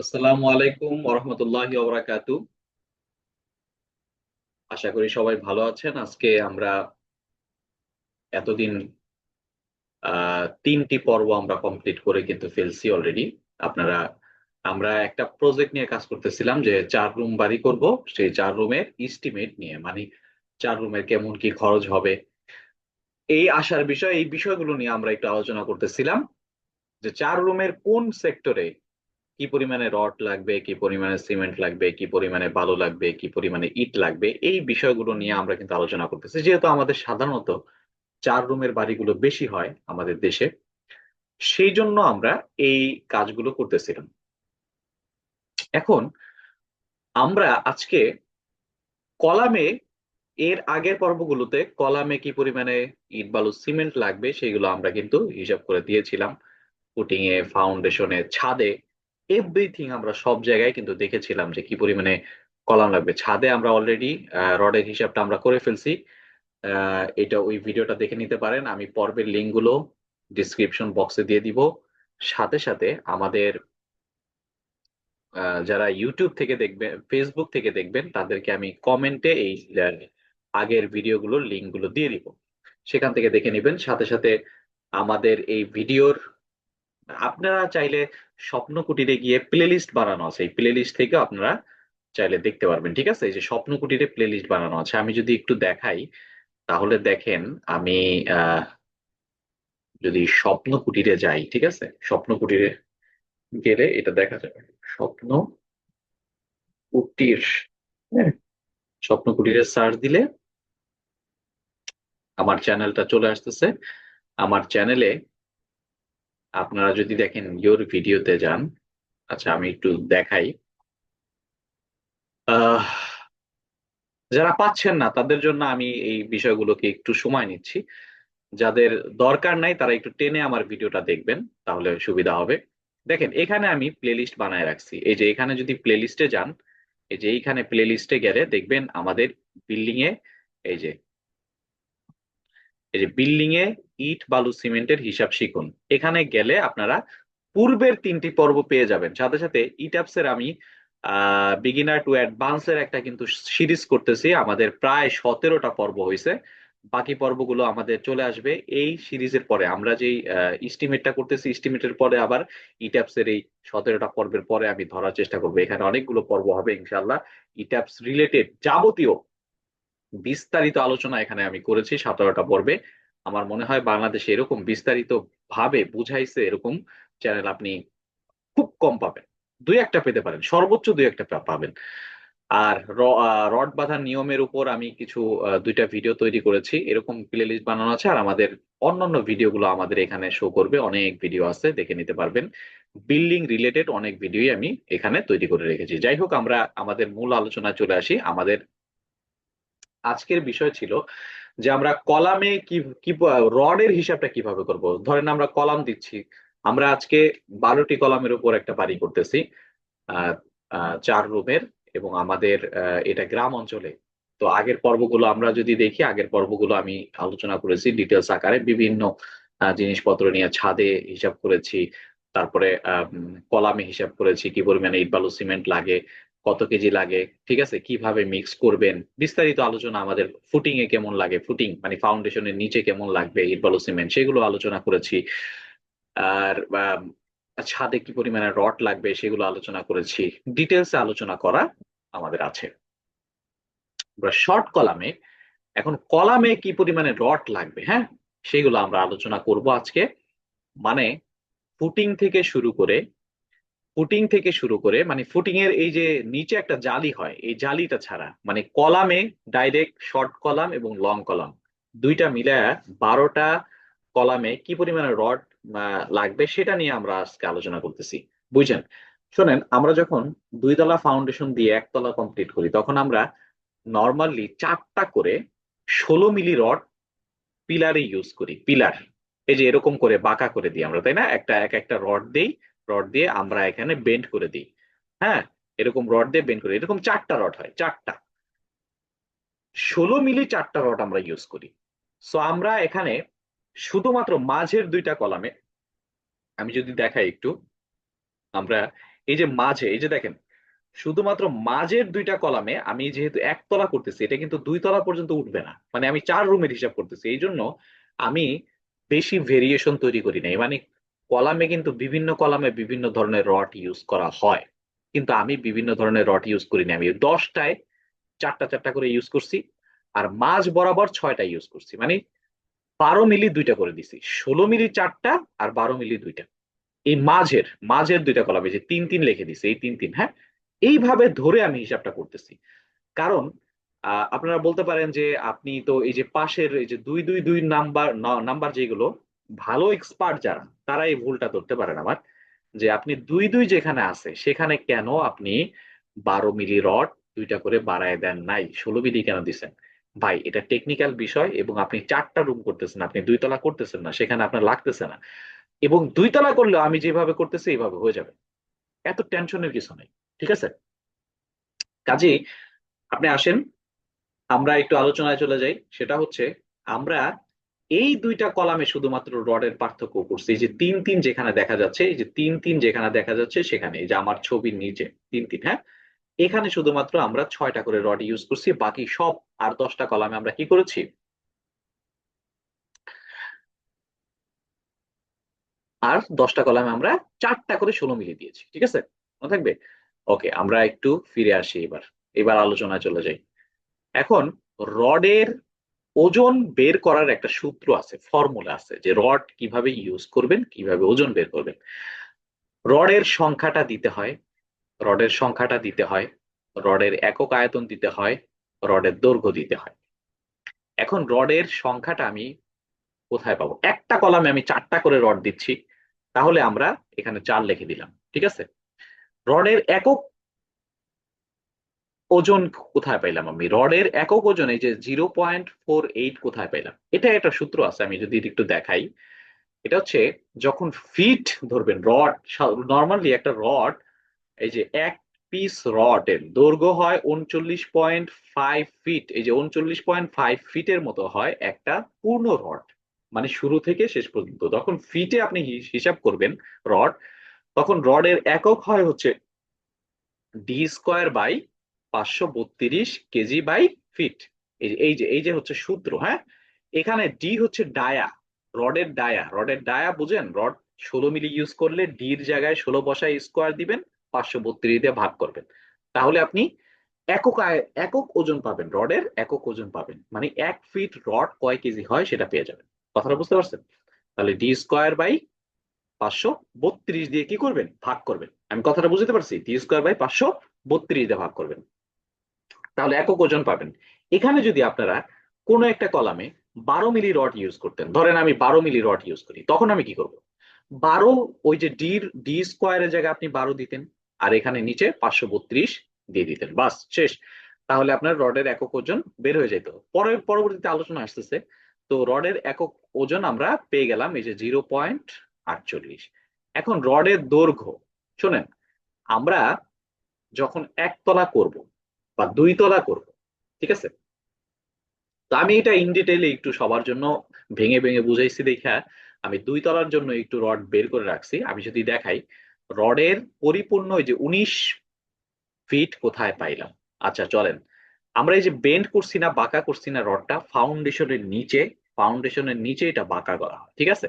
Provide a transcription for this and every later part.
আসসালামু আলাইকুম ওরহমতুল্লাহি ওবরাকাতু। আশা করি সবাই ভালো আছেন। আজকে আমরা এতদিন তিনটি পর্ব আমরা কমপ্লিট করে কিন্তু ফেলছি অলরেডি আপনারা, আমরা একটা প্রজেক্ট নিয়ে কাজ করতেছিলাম যে চার রুম বাড়ি করব। সেই চার রুমের ইস্টিমেট নিয়ে মানে চার রুমের কেমন কি খরচ হবে। এই আসার বিষয়, এই বিষয়গুলো নিয়ে আমরা একটু আলোচনা করতেছিলাম যে চার রুমের কোন সেক্টরে কি পরিমাণে রড লাগবে, কি পরিমাণে সিমেন্ট লাগবে, কি পরিমাণে বালু লাগবে, কি পরিমাণে ইট লাগবে, এই বিষয়গুলো নিয়ে আমরা কিন্তু আলোচনা করতেছি। যেহেতু আমাদের সাধারণত চার রুমের বাড়িগুলো বেশি হয় আমাদের দেশে, সেই জন্য আমরা এই কাজগুলো করতেছিলাম। এখন আমরা আজকে কলামে, এর আগের পর্বগুলোতে কলামে কি পরিমাণে ইট, বালু সিমেন্ট লাগবে, সেগুলো আমরা কিন্তু হিসাব করে দিয়েছিলাম। ফুটিং ফাউন্ডেশনে ছাদে এভরিথিং আমরা সব জায়গায় কিন্তু দেখেছিলাম যে কি পরিমাণে কলাম লাগবে। ছাদে আমরা অলরেডি রডের হিসাবটা আমরা করে ফেলছি। এটা ওই ভিডিওটা দেখে নিতে পারেন। আমি পর্বের লিঙ্কগুলো ডিসক্রিপশন বক্সে দিয়ে দিব। সাথে সাথে আমাদের যারা ইউটিউব থেকে দেখবেন ফেসবুক থেকে দেখবেন, তাদেরকে আমি কমেন্টে এই আগের ভিডিওগুলোর লিঙ্কগুলো দিয়ে দিব। সেখান থেকে দেখে নেবেন। সাথে সাথে আমাদের এই ভিডিওর, আপনারা চাইলে স্বপ্ন কুটিরে গিয়ে প্লে লিস্ট বানানো আছে। এই প্লে লিস্ট থেকে আপনারা চাইলে দেখতে পারবেন, ঠিক আছে? এই যে স্বপ্ন কুটিরে প্লে লিস্ট বানানো আছে। আমি যদি একটু দেখাই, তাহলে দেখেন আমি যদি স্বপ্ন কুটিরে যাই, ঠিক আছে? স্বপ্ন কুটিরে গেলে এটা দেখা যাবে। স্বপ্ন কুটির হ্যাঁ স্বপ্ন কুটিরে সার্চ দিলে আমার চ্যানেলটা চলে আসতেছে। আমার চ্যানেলে আপনারা যদি দেখেন ইয়োর ভিডিওতে যান আচ্ছা আমি একটু দেখাই। যারা পাচ্ছেন না, তাদের জন্য আমি এই বিষয়গুলোকে একটু সময় নিচ্ছি। যাদের দরকার নাই, তারা একটু টেনে আমার ভিডিওটা দেখবেন, তাহলে সুবিধা হবে। দেখেন, এখানে আমি প্লেলিস্ট বানায় রাখছি। এই যে এখানে যদি প্লেলিস্টে যান, এই যে এইখানে প্লেলিস্টে গেলে দেখবেন আমাদের বিল্ডিং এ, এই যে এই যে বিল্ডিং এ ইট, বালু, সিমেন্টের হিসাব শিখুন। এখানে গেলে আপনারা পূর্বের তিনটি পর্ব পেয়ে যাবেন। সাথে সাথে ইটাপসের আমি বিগিনার টু অ্যাডভান্সের একটা কিন্তু সিরিজ করতেছি। আমাদের প্রায় সতেরোটা পর্ব হয়েছে বাকি পর্বগুলো আমাদের চলে আসবে এই সিরিজের পরে। আমরা যেই ইস্টিমেটটা করতেছি ইস্টিমেটের পরে আবার ইট্যাপসের এই সতেরোটা পর্বের পরে আমি ধরার চেষ্টা করব। এখানে অনেকগুলো পর্ব হবে ইনশাল্লাহ ইট্যাপস রিলেটেড যাবতীয় বিস্তারিত আলোচনা এখানে আমি করেছি সতেরোটা পর্বে। আমার মনে হয় বাংলাদেশে এরকম বিস্তারিত ভাবে বুঝাইছে এরকম চ্যানেল আপনি খুব কম পাবেন। দুই একটা পেতে পারেন, সর্বোচ্চ দুই একটা পাবেন। আর রড বাঁধার নিয়মের উপর আমি কিছু দুইটা ভিডিও তৈরি করেছি। এরকম প্লে লিস্ট বানানো আছে আর আমাদের অন্যান্য ভিডিওগুলো আমাদের এখানে শো করবে। অনেক ভিডিও আছে, দেখে নিতে পারবেন। বিল্ডিং রিলেটেড অনেক ভিডিওই আমি এখানে তৈরি করে রেখেছি। যাই হোক, আমরা আমাদের মূল আলোচনায় চলে আসি। আমাদের আজকের বিষয় ছিল যে আমরা কলামে কি কি, রডের হিসাবটা কীভাবে করব? ধরেন আমরা কলাম দিচ্ছি। আমরা আজকে বারোটি কলামের উপর একটা বাড়ি করতেছি চার রুমের এবং আমাদের এটা গ্রাম অঞ্চলে। তো আগের পর্বগুলো আমরা যদি দেখি, আগের পর্বগুলো আমি আলোচনা করেছি ডিটেলস আকারে, বিভিন্ন জিনিসপত্র নিয়ে ছাদে হিসাব করেছি, তারপরে কলামে হিসাব করেছি, কি পরিমাণে ইট বালু সিমেন্ট লাগে কত কেজি লাগে, ঠিক আছে? কীভাবে মিক্স করবেন? বিস্তারিত আলোচনা আমাদের ফুটিং এ কেমন লাগে? ফুটিং মানে ফাউন্ডেশনের নিচে কেমন লাগবে? ইট বালু সিমেন্ট সেগুলো আলোচনা করেছি। আর ছাদে কি পরিমাণে রড লাগবে সেগুলো আলোচনা করেছি। ডিটেলস আলোচনা করা আমাদের আছে। শর্ট কলামে এখন কলামে কি পরিমাণে রড লাগবে হ্যাঁ? সেগুলো আমরা আলোচনা করব আজকে। মানে ফুটিং থেকে শুরু করে ফুটিং থেকে শুরু করে মানে ফুটিং এর এই যে নিচে একটা জালি হয়, এই জালিটা ছাড়া মানে কলামে ডাইরেক্ট শর্ট কলাম এবং লং কলাম, দুইটা মিলে বারোটা কলামে কি পরিমাণে রড লাগবে সেটা নিয়ে আমরা আজকে আলোচনা করতেছি। বুঝছেন? শোনেন, আমরা যখন দুই তলা ফাউন্ডেশন দিয়ে একতলা কমপ্লিট করি, তখন আমরা নর্মালি চারটা করে ষোলো মিলি রড পিলারে ইউজ করি পিলার এই যে এরকম করে বাঁকা করে দিই আমরা, তাই না? একটা, এক একটা রড দিই রড দিয়ে আমরা এখানে বেন্ড করে দিই। হ্যাঁ? এরকম রড দিয়ে বেন্ড করি এরকম চারটা রড হয়, চারটা। ষোলো মিলি চারটা রড আমরা ইউজ করি। সো আমরা এখানে শুধুমাত্র মাঝের দুইটা কলামে, আমি যদি দেখাই একটু, আমরা এই যে মাঝে, এই যে দেখেন, শুধুমাত্র মাঝের দুইটা কলামে আমি যেহেতু একতলা করতেছি, এটা কিন্তু দুই তলা পর্যন্ত উঠবে না। মানে আমি চার রুমের হিসাব করতেছি। এই জন্য আমি বেশি ভেরিয়েশন তৈরি করি নাই। মানে কলামে কিন্তু বিভিন্ন কলামে বিভিন্ন ধরনের রট ইউজ করা হয়। কিন্তু আমি বিভিন্ন ধরনের রট ইউজ করিনি। আমি দশটায় চারটা চারটা করে ইউজ করছি আর মাঝ বরাবর ছয়টা ইউজ করছি। মানে বারো মিলি দুইটা করে দিছি। ষোলো মিলি চারটা আর বারো মিলি দুইটা। এই মাঝের মাঝের দুইটা কলামে যে তিন তিন লিখে দিছে, এই তিন তিন হ্যাঁ? এইভাবে ধরে আমি হিসাবটা করতেছি। কারণ আপনারা বলতে পারেন যে আপনি তো এই যে পাশের, এই যে দুই দুই দুই নাম্বার নাম্বার যেগুলো ভালো এক্সপার্ট যারা তারা এই ভুলটা ধরতে পারেন আমার, যে আপনি দুই দুই যেখানে আছে, সেখানে কেন আপনি বারো মিলি রড দুইটা করে বাড়ায় দেন নাই? ষোলো মিলি কেন দিছেন? ভাই, এটা টেকনিক্যাল বিষয় এবং আপনি চারটা রুম করতেছেন, আপনি দুই তলা করতেছেন না, সেখানে আপনার লাগতেছে না। এবং দুই তলা করলেও আমি যেভাবে করতেছি, এইভাবে হয়ে যাবে। এত টেনশনের কিছু নেই, ঠিক আছে? কাজেই আপনি আসেন, আমরা একটু আলোচনায় চলে যাই, সেটা হচ্ছে আমরা এই দুইটা কলামে শুধুমাত্র রডের পার্থক্য করছি। এই যে তিন তিন যেখানে দেখা যাচ্ছে, এই যে তিন তিন যেখানে দেখা যাচ্ছে সেখানে, এই যে আমার ছবির নিচে তিন তিন হ্যাঁ? এখানে শুধুমাত্র আমরা ছয়টা করে রড ইউজ করছি, বাকি সব আর দশটা কলামে আমরা কি করেছি? আর দশটা কলামে আমরা চারটা করে ষোলো মিলি দিয়েছি, ঠিক আছে? মনে থাকবে? ওকে, আমরা একটু ফিরে আসি এবার। এবার আলোচনায় চলে যাই। এখন রডের ওজন বের করার একটা সূত্র আছে ফর্মুলা আছে, যে রড কীভাবে ইউজ করবেন, কীভাবে ওজন বের করবেন। রডের সংখ্যাটা দিতে হয়, রডের সংখ্যাটা দিতে হয়, রডের একক আয়তন দিতে হয়, রডের দৈর্ঘ্য দিতে হয়। এখন রডের সংখ্যাটা আমি কোথায় পাবো? একটা কলামে আমি চারটা করে রড দিচ্ছি, তাহলে আমরা এখানে চার লিখে দিলাম, ঠিক আছে? রডের একক ওজন কোথায় পাইলাম আমি? রডের একক ওজন, এই যে জিরো পয়েন্ট ফোর এইট কোথায় পাইলাম? এটা একটা সূত্র আছে, আমি যদি একটু দেখাই। এটা হচ্ছে যখন ফিট ধরবেন রড নর্মালি একটা রড এই যে এক পিস রডের দৈর্ঘ্য হয় উনচল্লিশ পয়েন্ট ফাইভ ফিট এই যে উনচল্লিশ পয়েন্ট ফাইভ ফিটের মতো হয় একটা পূর্ণ রড মানে শুরু থেকে শেষ পর্যন্ত। তখন ফিটে আপনি হিসাব করবেন রড তখন রডের একক হয় হচ্ছে ডি স্কোয়ার বাই পাঁচশো বত্রিশ কেজি বাই ফিট। এই যে এই যে হচ্ছে সূত্র হ্যাঁ? এখানে ডি হচ্ছে ডায়া, রডের ডায়া। রডের ডায়া বুঝেন? রড ষোলো মিলি ইউজ করলে ডির জায়গায় ষোলো বসায় স্কোয়ার দিবেন, পাঁচশো বত্রিশ দিয়ে ভাগ করবেন। তাহলে আপনি একক একক ওজন পাবেন, রডের একক ওজন পাবেন। মানে এক ফিট রড কয় কেজি হয় সেটা পেয়ে যাবেন। কথাটা বুঝতে পারছেন? তাহলে ডি স্কোয়ার বাই পাঁচশো বত্রিশ দিয়ে কি করবেন? ভাগ করবেন। আমি কথাটা বুঝতে পারছি? ডি স্কোয়ার বাই পাঁচশো বত্রিশ দিয়ে ভাগ করবেন। তাহলে একক ওজন পাবেন। এখানে যদি আপনারা কোনো একটা কলামে বারো মিলি রড ইউজ করতেন, ধরেন আমি বারো মিলি রড ইউজ করি, তখন আমি কি করব? বারো, ওই যে ডির ডি স্কোয়ারের জায়গায় আপনি বারো দিতেন, আর এখানে নিচে পাঁচশো বত্রিশ দিয়ে দিতেন। বাস, শেষ। তাহলে আপনার রডের একক ওজন বের হয়ে যেত। পরে, পরবর্তীতে আলোচনা আসতেছে, তো রডের একক ওজন আমরা পেয়ে গেলাম এই যে জিরো পয়েন্ট আটচল্লিশ। এখন রডের দৈর্ঘ্য, শোনেন, আমরা যখন একতলা করব বা দুই তলা করব, ঠিক আছে? তো আমি এটা ইন ডিটেইলে একটু সবার জন্য ভেঙে ভেঙে বুঝাইছি দেখা। আমি দুই তলার জন্য একটু রড বের করে রাখছি। আমি যদি দেখাই, রডের পরিপূর্ণ যে উনিশ ফিট কোথায় পাইলাম? আচ্ছা চলেন। আমরা এই যে বেন্ড করছি না, বাঁকা করছি না রডটা ফাউন্ডেশনের নিচে ফাউন্ডেশনের নিচে এটা বাঁকা করা হয়, ঠিক আছে?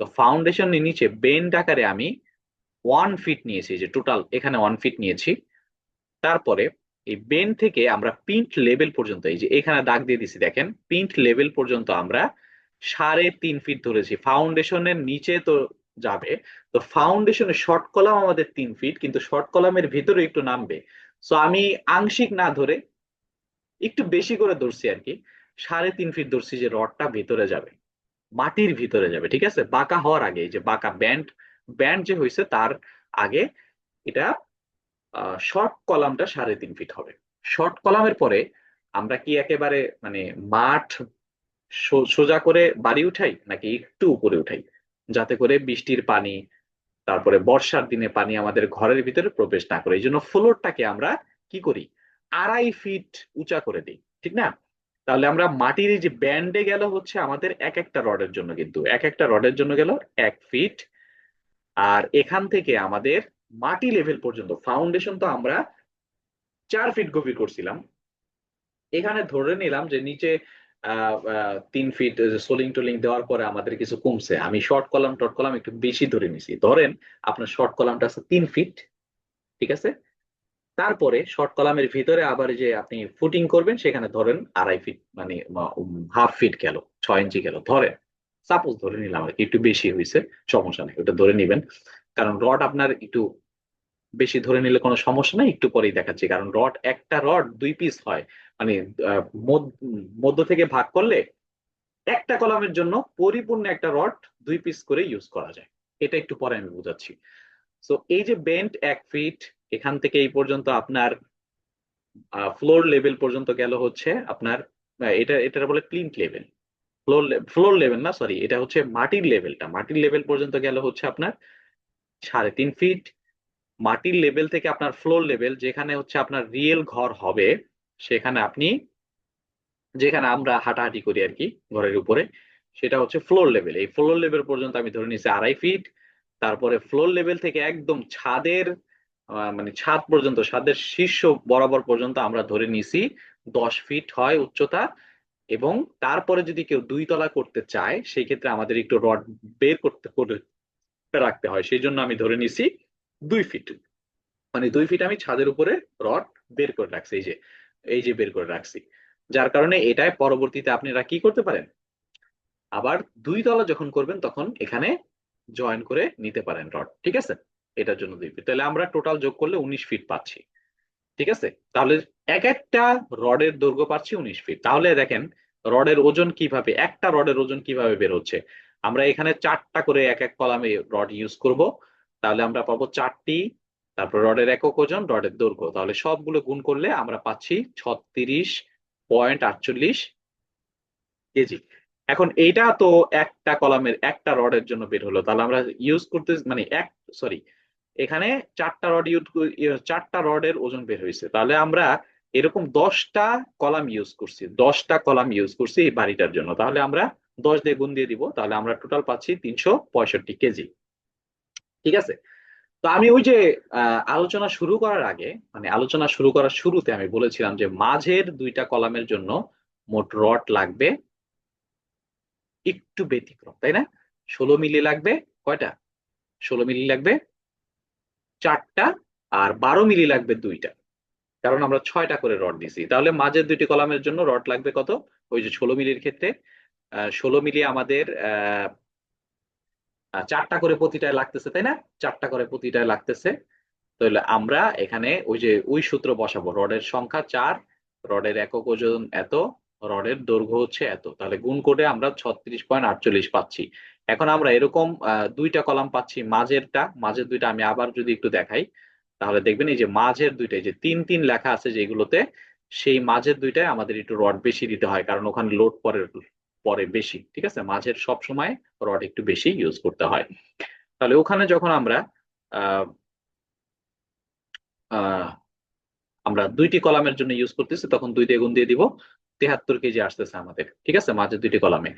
তো ফাউন্ডেশনের নিচে বেন্ড আকারে আমি ওয়ান ফিট নিয়েছি যে টোটাল এখানে ওয়ান ফিট নিয়েছি। তারপরে এই বেন থেকে আমরা পিন্ট লেভেল পর্যন্ত, এই যে এখানে দাগ দিয়ে দিছি দেখেন পিন্ট লেভেল পর্যন্ত আমরা সাড়ে তিন ফিট ধরেছি। ফাউন্ডেশনের নিচে তো যাবে। তো ফাউন্ডেশনের শর্ট কলাম আমাদের তিন ফিট কিন্তু শর্ট কলামের ভিতরে একটু নামবে। সো আমি আংশিক না ধরে একটু বেশি করে ধরছি আর কি, সাড়ে তিন ফিট ধরছি যে রডটা ভিতরে যাবে, মাটির ভিতরে যাবে, ঠিক আছে? বাঁকা হওয়ার আগে যে বাঁকা ব্যান্ড ব্যান্ড যে হয়েছে তার আগে এটা শর্ট কলামটা সাড়ে তিন ফিট হবে। শর্ট কলামের পরে আমরা কি একেবারে মানে মাঠ সোজা করে বাড়ি উঠাই নাকি একটু উপরে উঠাই? যাতে করে বৃষ্টির পানি, তারপরে বর্ষার দিনে পানি আমাদের ঘরের ভিতরে প্রবেশ না করে। এই জন্য ফ্লোরটাকে আমরা কি করি? আড়াই ফিট উঁচা করে দিই, ঠিক না? তাহলে আমরা মাটির যে ব্যান্ডে গেল হচ্ছে আমাদের এক একটা রডের জন্য কিন্তু, এক একটা রডের জন্য গেল এক ফিট আর এখান থেকে আমাদের মাটি লেভেল পর্যন্ত ফাউন্ডেশন তো আমরা চার ফিট গভীর করছিলাম। এখানে ধরে নিলাম যে নিচে তিন ফিট সোলিং টোলিং দেওয়ার পরে আমাদের কিছু কমছে। আমি শর্ট কলাম টট কলাম একটু বেশি ধরে নিছি। ধরেন আপনার শর্ট কলামটা আছে তিন ফিট ঠিক আছে? তারপরে শর্ট কলামের ভিতরে আবার যে আপনি ফুটিং করবেন, সেখানে ধরেন আড়াই ফিট মানে হাফ ফিট গেল, ছয় ইঞ্চি গেল। ধরেন সাপোজ ধরে নিলাম আর কি, একটু বেশি হয়েছে সমস্যা নেই, ওটা ধরে নিবেন। কারণ রড আপনার একটু বেশি ধরে নিলে কোনো সমস্যা নেই, একটু পরেই দেখাচ্ছি। কারণ রড একটা রড দুই পিস হয়। মানে মধ্য থেকে ভাগ করলে একটা কলামের জন্য পরিপূর্ণ একটা রড দুই পিস করে ইউজ করা যায়। এটা একটু পরে আমি বোঝাচ্ছি। সো এই যে বেন্ট এক ফিট এখান থেকে এই পর্যন্ত আপনার ফ্লোর লেভেল পর্যন্ত গেল হচ্ছে আপনার এটা এটা বলে plinth level floor floor level না সরি এটা হচ্ছে মাটির লেভেলটা মাটির লেভেল পর্যন্ত গেল হচ্ছে আপনার সাড়ে তিন ফিট মাটির লেভেল থেকে আপনার ফ্লোর লেভেল যেখানে হচ্ছে আপনার রিয়েল ঘর হবে, সেখানে আপনি, যেখানে আমরা হাঁটাহাঁটি করি আর কি, ঘরের উপরে, সেটা হচ্ছে ফ্লোর লেভেল এই ফ্লোর লেভেল পর্যন্ত আমি ধরে নিয়েছি আড়াই ফিট তারপরে ফ্লোর লেভেল থেকে একদম ছাদের মানে ছাদ পর্যন্ত, ছাদের শীর্ষ বরাবর পর্যন্ত আমরা ধরে নিয়েছি দশ ফিট হয় উচ্চতা, এবং তারপরে যদি কেউ দুই তলা করতে চায়, সেই ক্ষেত্রে আমাদের একটু রড বের করতে, করে রাখতে হয়। সেই জন্য আমি ধরে নিছি দুই ফিট মানে দুই ফিট আমি ছাদের উপরে রড বের করে রাখছি, এই যে এই যে বের করে রাখছি। যার কারণে এটাই পরবর্তীতে আপনারা কি করতে পারেন? আবার দুই তলা যখন করবেন, তখন এখানে জয়েন করে নিতে পারেন রড ঠিক আছে? এটার জন্য দুই ফিট তাহলে আমরা টোটাল যোগ করলে উনিশ ফিট পাচ্ছি, ঠিক আছে? তাহলে এক একটা রডের দৈর্ঘ্য পাচ্ছি উনিশ ফিট তাহলে দেখেন রডের ওজন কীভাবে, একটা রডের ওজন কীভাবে বের হচ্ছে? আমরা এখানে চারটা করে এক এক কলামে রড ইউজ করব। তাহলে আমরা পাবো চারটি, তারপর রডের একক ওজন, রডের দৈর্ঘ্য। তাহলে সবগুলো গুণ করলে আমরা পাচ্ছি ছত্রিশ পয়েন্ট আটচল্লিশ কেজি। এখন এইটা তো একটা কলামের একটা রডের জন্য বের হলো। তাহলে আমরা ইউজ করতে মানে এক সরি এখানে চারটা রড ইউজ চারটা রডের ওজন বের হয়েছে। তাহলে আমরা এরকম দশটা কলাম ইউজ করছি, দশটা কলাম ইউজ করছি এই বাড়িটার জন্য। তাহলে আমরা দশ দিয়ে গুণ দিয়ে দিব। তাহলে আমরা টোটাল পাচ্ছি তিনশো পঁয়ষট্টি কেজি। ঠিক আছে? তো আমি ওই যে আলোচনা শুরু করার আগে মানে আলোচনা শুরু করার শুরুতে আমি বলেছিলাম যে, মাঝের দুইটা কলামের জন্য মোট রড লাগবে একটু ব্যতিক্রম, তাই না? ষোলো মিলি লাগবে, কয়টা? ষোলো মিলি লাগবে, চারটা, আর বারো মিলি লাগবে দুইটা। কারণ আমরা ছয়টা করে রড দিছি তাহলে মাঝের দুইটি কলামের জন্য রড লাগবে কত? ওই যে ষোলো মিলির ক্ষেত্রে ষোলো মিলি আমাদের চারটা করে প্রতিটায় লাগতেছে, তাই না? চারটা করে প্রতিটায় লাগতেছে। তাহলে আমরা এখানে ওই যে, ওই সূত্র বসাবো। রডের সংখ্যা চার, রডের একক ওজন এত, রডের দৈর্ঘ্য হচ্ছে এত। তাহলে গুণ করে আমরা ছত্রিশ পয়েন্ট আটচল্লিশ পাচ্ছি। এখন আমরা এরকম দুইটা কলাম পাচ্ছি মাঝেরটা। মাঝের দুইটা আমি আবার যদি একটু দেখাই, তাহলে দেখবেন এই যে মাঝের দুইটা, এই যে তিন তিন লেখা আছে যেগুলোতে, সেই মাঝের দুইটায় আমাদের একটু রড বেশি দিতে হয়, কারণ ওখানে লোড পরে পরে বেশি, ঠিক আছে? মাঝের সব সময় রড একটু বেশি ইউজ করতে হয়। তাহলে ওখানে যখন আমরা আমরা দুইটি কলামের জন্য ইউজ করতেছি, তখন দুই দিয়ে গুণ দিয়ে দিব, তেহাত্তর কেজি আসতেছে আমাদের, ঠিক আছে? মাঝের দুইটি কলামে।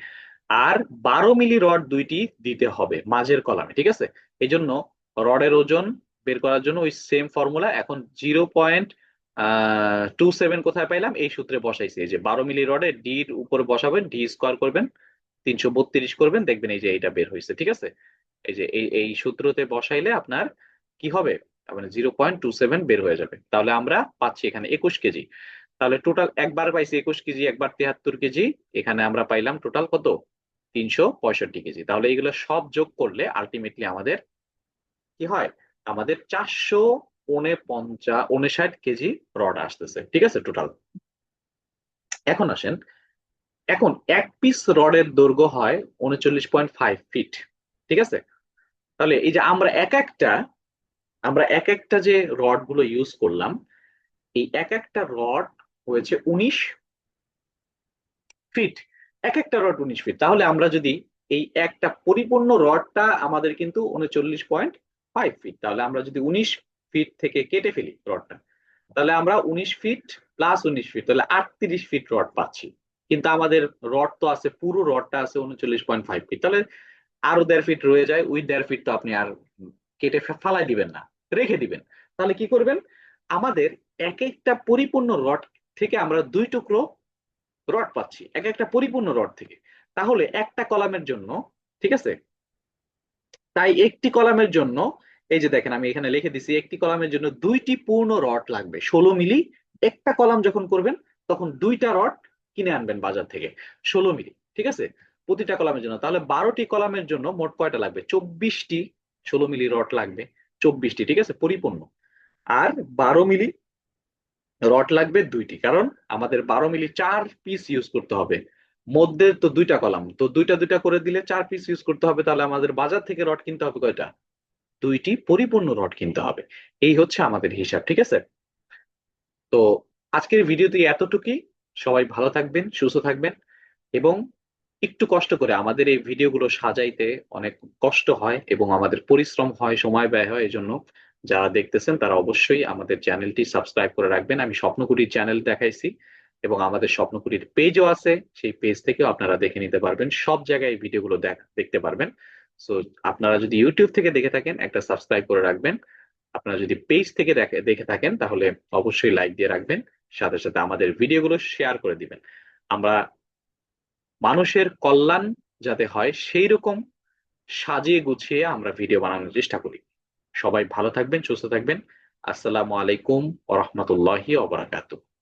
আর বারো মিলি রড দুইটি দিতে হবে মাঝের কলামে, ঠিক আছে? এই জন্য রডের ওজন বের করার জন্য ওই সেম ফর্মুলা এখন জিরো পয়েন্ট টু সেভেন কোথায় পাইলাম? এই সূত্রে বসাইছি। এই যে বারো মিলি রডে ডির উপরে বসাবেন ডি স্কোয়ার করবেন, তিনশো বত্রিশ করবেন, দেখবেন এই যে এইটা বের হয়েছে ঠিক আছে? এই যে এই এই সূত্রতে বসাইলে আপনার কি হবে? মানে জিরো পয়েন্ট টু সেভেন বের হয়ে যাবে। তাহলে আমরা পাচ্ছি এখানে একুশ কেজি। তাহলে টোটাল একবার পাইছি একুশ কেজি, একবার তিয়াত্তর কেজি, এখানে আমরা পাইলাম টোটাল কত? তিনশো পঁয়ষট্টি কেজি। তাহলে এগুলো সব যোগ করলে আলটিমেটলি আমাদের কি হয়? আমাদের চারশো পৌনে পঞ্চা, উনষাট কেজি রড আসতেছে। ঠিক আছে টোটাল এখন আসেন। এখন এক পিস রডের দৈর্ঘ্য হয় উনচল্লিশ পয়েন্ট ফাইভ ফিট ঠিক আছে? তাহলে এই যে আমরা এক একটা, আমরা এক একটা যে রডগুলো ইউজ করলাম, এই এক একটা রড হয়েছে উনিশ ফিট এক একটা রড উনিশ ফিট তাহলে আমরা যদি এই একটা পরিপূর্ণ রডটা আমাদের কিন্তু উনচল্লিশ পয়েন্ট ফাইভ ফিট তাহলে আমরা যদি উনিশ ফিট থেকে কেটে ফেলি রডটা। তাহলে আমরা উনিশ ফিট প্লাস উনিশ ফিট তাহলে আটত্রিশ ফিট রড পাচ্ছি। কিন্তু আমাদের রড তো আছে, পুরো রডটা আছে উনচল্লিশ পয়েন্ট ফাইভ ফিট তাহলে আরও দেড় ফিট রয়ে যায়, ওই দেড় ফিট তো আপনি আর কেটে ফালাই দিবেন না, রেখে দিবেন। তাহলে কি করবেন? আমাদের এক একটা পরিপূর্ণ রড থেকে আমরা দুই টুকরো রড পাচ্ছি, এক একটা পরিপূর্ণ রড থেকে। তাহলে একটা কলামের জন্য, ঠিক আছে? তাই একটি কলামের জন্য এই যে দেখেন, আমি এখানে লিখে দিছি, একটি কলামের জন্য দুইটি পূর্ণ রড লাগবে। ষোলো মিলি, একটা কলাম যখন করবেন, তখন দুইটা রড কিনে আনবেন বাজার থেকে। ষোলো মিলি, ঠিক আছে? প্রতিটা কলামের জন্য। তাহলে বারোটি কলামের জন্য মোট কয়টা লাগবে? চব্বিশটি ষোলো মিলি রড লাগবে। চব্বিশটি, ঠিক আছে? পরিপূর্ণ। আর বারো মিলি রড লাগবে দুইটি, কারণ আমাদের বারো মিলি চার পিস ইউজ করতে হবে। মধ্যে তো দুইটা কলাম, তো দুইটা দুইটা করে দিলে চার পিস ইউজ করতে হবে, তাহলে আমাদের বাজার থেকে রড কিনতে হবে কয়টা? দুইটি পরিপূর্ণ রড কিনতে হবে। এই হচ্ছে আমাদের হিসাব, ঠিক আছে? তো আজকের ভিডিওতে এতটুকুই। সবাই ভালো থাকবেন, সুস্থ থাকবেন এবং একটু কষ্ট করে আমাদের এই ভিডিওগুলো সাজাইতে অনেক কষ্ট হয় এবং আমাদের পরিশ্রম হয়, সময় ব্যয় হয় এজন্য। যারা দেখতেছেন তারা অবশ্যই আমাদের চ্যানেলটি সাবস্ক্রাইব করে রাখবেন। আমি স্বপ্নকুটির চ্যানেল দেখাইছি এবং আমাদের স্বপ্নকুটির পেজও আছে। সেই পেজ থেকেও আপনারা দেখে নিতে পারবেন। সব জায়গায় এই ভিডিওগুলো দেখ- দেখতে পারবেন। সো আপনারা যদি ইউটিউব থেকে দেখে থাকেন, একটা সাবস্ক্রাইব করে রাখবেন। আপনারা যদি পেজ থেকে দেখে থাকেন, তাহলে অবশ্যই লাইক দিয়ে রাখবেন। সাথে সাথে আমাদের ভিডিওগুলো শেয়ার করে দিবেন। আমরা মানুষের কল্যাণ যাতে হয় সেই রকম সাজিয়ে গুছিয়ে আমরা ভিডিও বানানোর চেষ্টা করি। সবাই ভালো থাকবেন, সুস্থ থাকবেন। আসসালামু আলাইকুম ওরহমতুল্লাহি ওবরাকাতুহ